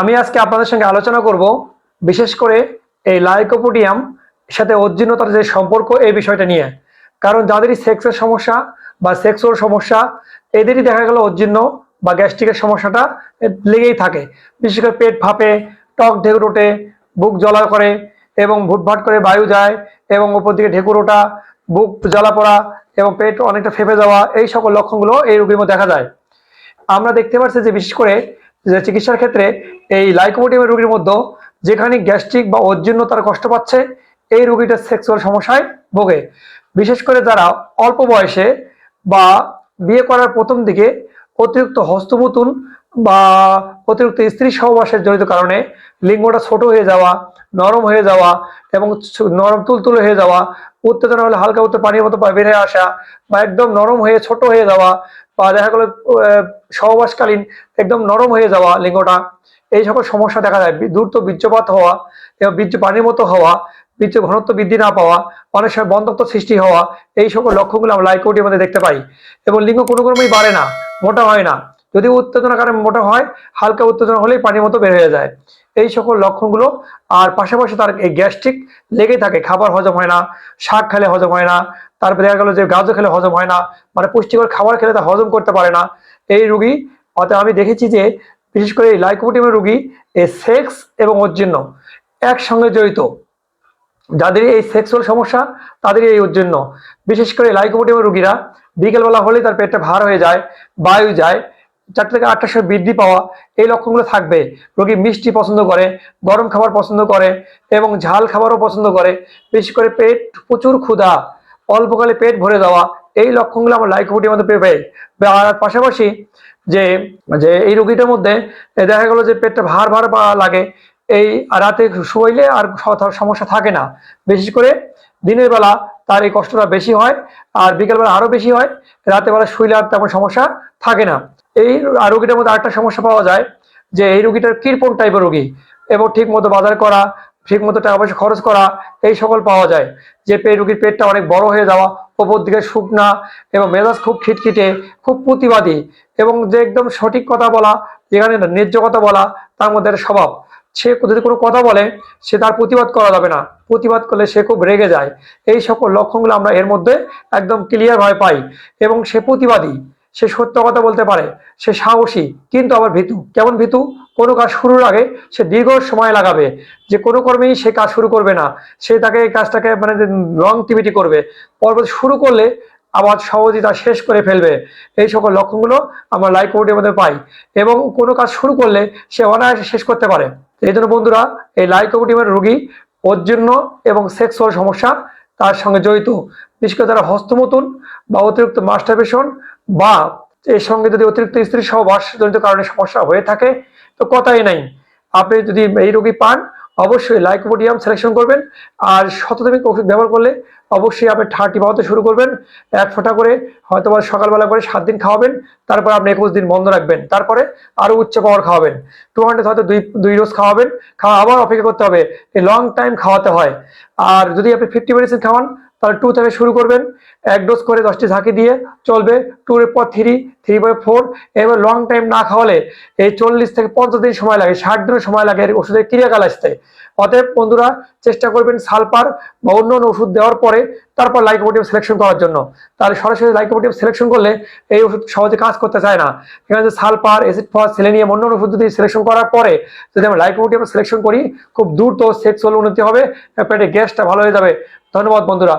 আমি আজকে আপনাদের সঙ্গে আলোচনা করব, বিশেষ করে এই লাইকোপোডিয়াম সাথে অর্জুনতার যে সম্পর্ক এই বিষয়টা নিয়ে। কারণ যাদেরই সেক্সের সমস্যা বা সেক্সুয়াল সমস্যা, এদেরই দেখা গেল অর্জুন্য বা গ্যাস্ট্রিকের সমস্যাটা লেগেই থাকে। বিশেষ করে পেট ফাঁপে, টক ঢেকুর ওঠে, বুক জ্বলা করে এবং ভুটভাট করে বায়ু যায় এবং উপর দিকে ঢেকুর ওঠা, বুক জ্বালা পড়া এবং পেট অনেকটা ফেপে যাওয়া, এই সকল লক্ষণগুলো এই রোগীর মধ্যে দেখা যায়। আমরা দেখতে পাচ্ছি যে বিশেষ করে যে চিকিৎসার ক্ষেত্রে এই লাইকোমোটিভের রোগীর মধ্যে যেখানে গ্যাস্ট্রিক বা অজীর্ণতার কষ্ট পাচ্ছে, এই রোগীটা সেক্সুয়াল সমস্যায় ভোগে। বিশেষ করে যারা অল্প বয়সে বা বিয়ে করার প্রথম দিকে অতিরিক্ত হস্তপুতুন বা অতিরিক্ত স্ত্রী সহবাসের জড়িত কারণে লিঙ্গটা ছোট হয়ে যাওয়া, নরম হয়ে যাওয়া এবং নরম তুলতুলে হয়ে যাওয়া, উত্তেজনা হলে হালকা উত্তর পানির মতো বেড়ে আসা বা একদম নরম হয়ে ছোট হয়ে যাওয়া বা দেখা গেলো সহবাসকালীন একদম নরম হয়ে যাওয়া লিঙ্গটা, এই সকল সমস্যা দেখা যায় দ্রুত বীর্যপাত হওয়া এবং বীর্য পানির মতো হওয়া, বীর্য ঘনত্ব বৃদ্ধি না পাওয়া অনেক সময় বন্ধত্ব সৃষ্টি হওয়া, এই সকল লক্ষ্যগুলো আমরা লাইকোটির মধ্যে দেখতে পাই এবং লিঙ্গ কোনো ক্রমেই বাড়ে না, মোটা হয় না। যদি উত্তেজনা কারণে মোটা হয়, হালকা উত্তেজনা হলেই পানির মতো বের হয়ে যায়। এই সকল লক্ষণগুলো, আর পাশাপাশি তার এই গ্যাস্ট্রিক লেগে থাকে, খাবার হজম হয় না, শাক খেলে হজম হয় না, তারপরে দেখা গেলো যে গাজর খেলে হজম হয় না মানে পুষ্টিকর খাবার খেলে তা হজম করতে পারে না। এই রুগী, অতএব আমি দেখেছি যে বিশেষ করে এই লাইকোপোডিয়ামের রুগী এই সেক্স এবং অজীর্ণ একসঙ্গে জড়িত। যাদের এই সেক্সুয়াল সমস্যা, তাদের এই জন্য বিশেষ করে লাইকোপোডিয়ামের রুগীরা, বিকেলবেলা হলেই তার পেটটা ভার হয়ে যায়, বায়ু যায় চারটে থেকে আটটার সময় বৃদ্ধি পাওয়া, এই লক্ষণগুলো থাকবে। রোগী মিষ্টি পছন্দ করে, গরম খাবার পছন্দ করে এবং ঝাল খাবারও পছন্দ করে। বেশি করে পেট প্রচুর ক্ষুধা অল্পকালে পেট ভরে যাওয়া, এই লক্ষণগুলো আমরা লাইকোপোডিয়ামের মধ্যে পেয়ে আর পাশাপাশি যে যে এই রোগীটার মধ্যে দেখা গেলো যে পেটটা ভার ভার লাগে, এই রাতে শুইলে আর সমস্যা থাকে না। বিশেষ করে দিনের বেলা তার এই কষ্টটা বেশি হয়, আর বিকেলবেলা আরও বেশি হয়, রাতের বেলা শুইলে আর তেমন সমস্যা থাকে না। এই রোগীটার মধ্যে আরেকটা সমস্যা পাওয়া যায় যে এই রোগীটার কৃপণ টাইপের রোগী এবং ঠিক মতো বাজার করা ঠিক মতো টাকা পয়সা খরচ করা, এই সকল পাওয়া যায়। যে পে রোগীর পেটটা অনেক বড় হয়ে যাওয়া, ওপর দিকে শুকনা এবং মেজাজ খুব খিটখিটে, খুব প্রতিবাদী এবং যে একদম সঠিক কথা বলা, যেখানে ন্যায্য কথা বলা, তার মধ্যে স্বভাব। সে যদি কোনো কথা বলে, সে তার প্রতিবাদ করা যাবে না। প্রতিবাদ করলে সে খুব রেগে যায়। এই সকল লক্ষণগুলো আমরা এর মধ্যে একদম ক্লিয়ারভাবে পাই এবং সে প্রতিবাদী। সে সত্য কথা বলতে পারে, সে সাহসী, কিন্তু আবার ভীতু। কেমন ভীতু? কোনো কাজ শুরুর আগে সে দীর্ঘ সময় লাগাবে। যে কোনো কর্মেই সে কাজ শুরু করবে না। সে তাকে এই কাজটাকে মানে লং টিভিটি করবে। পরবর্তী শুরু করলে আবার সহজেই তা শেষ করে ফেলবে। এই সকল লক্ষণগুলো আমরা লাইক কোর্টের মধ্যে পাই। এবং কোনো কাজ শুরু করলে সে অনায়াসে শেষ করতে পারে। এই জন্য বন্ধুরা, এই লাইকোপোডিয়ামের রোগী জন্য এবং সেক্সুয়াল সমস্যা তার সঙ্গে জড়িত? বিশেষ করে তারা হস্তমতন বা অতিরিক্ত মাস্টারবেশন বা এর সঙ্গে যদি অতিরিক্ত স্ত্রী সহবাসজনিত কারণে সমস্যা হয়ে থাকে, তো কথাই নাই। আপনি যদি এই রোগী পান অবশ্যই লাইকোপোডিয়াম সিলেকশন করবেন। আর শতদমিক ওষুধ ব্যবহার করলে অবশ্যই আপনি থার্টি পাওয়াতে শুরু করবেন। এক ফোঁটা করে হয়তো বা সকালবেলা করে সাত দিন খাওয়াবেন, তারপর আপনি একুশ দিন বন্ধ রাখবেন। তারপরে আরও উচ্চ পাওয়ার খাওয়াবেন। টু হান্ড্রেড হয়তো দুই দুই রোজ খাওয়াবেন। খাওয়া আবার অপেক্ষা করতে হবে। এই লং টাইম খাওয়াতে হয়। আর যদি আপনি ফিফটি মেডিসিন খাওয়ান তাহলে টু থেকে শুরু করবেন। এক ডোজ করে দশটি ঝাঁকি দিয়ে চলবে। টু এর পর থ্রি থ্রি পরে ফোর এবার লং টাইম না খাওয়ালে এই চল্লিশ থেকে পঞ্চাশ দিন সময় লাগে, ষাট দিনের সময় লাগে এর ওষুধের ক্রিয়াকাল আসতে অতএব বন্ধুরা, চেষ্টা করবেন সালপার বা অন্য অন্য ওষুধ দেওয়ার পরে তারপর লাইকোপোডিয়াম সিলেকশন করার জন্য। তাহলে সরাসরি লাইকোপোডিয়াম সিলেকশন করলে এই ওষুধ সহজে কাজ করতে চায় না। এখানে যে সালপার এসিড ফস সেলেনিয়াম অন্য অন্য ওষুধ যদি সিলেকশন করার পরে যদি আমরা লাইকোপোডিয়াম সিলেকশন করি, খুব দ্রুত সেক্সুয়াল উন্নতি হবে, পেটে গ্যাসটা ভালো হয়ে যাবে। ধন্যবাদ বন্ধুরা।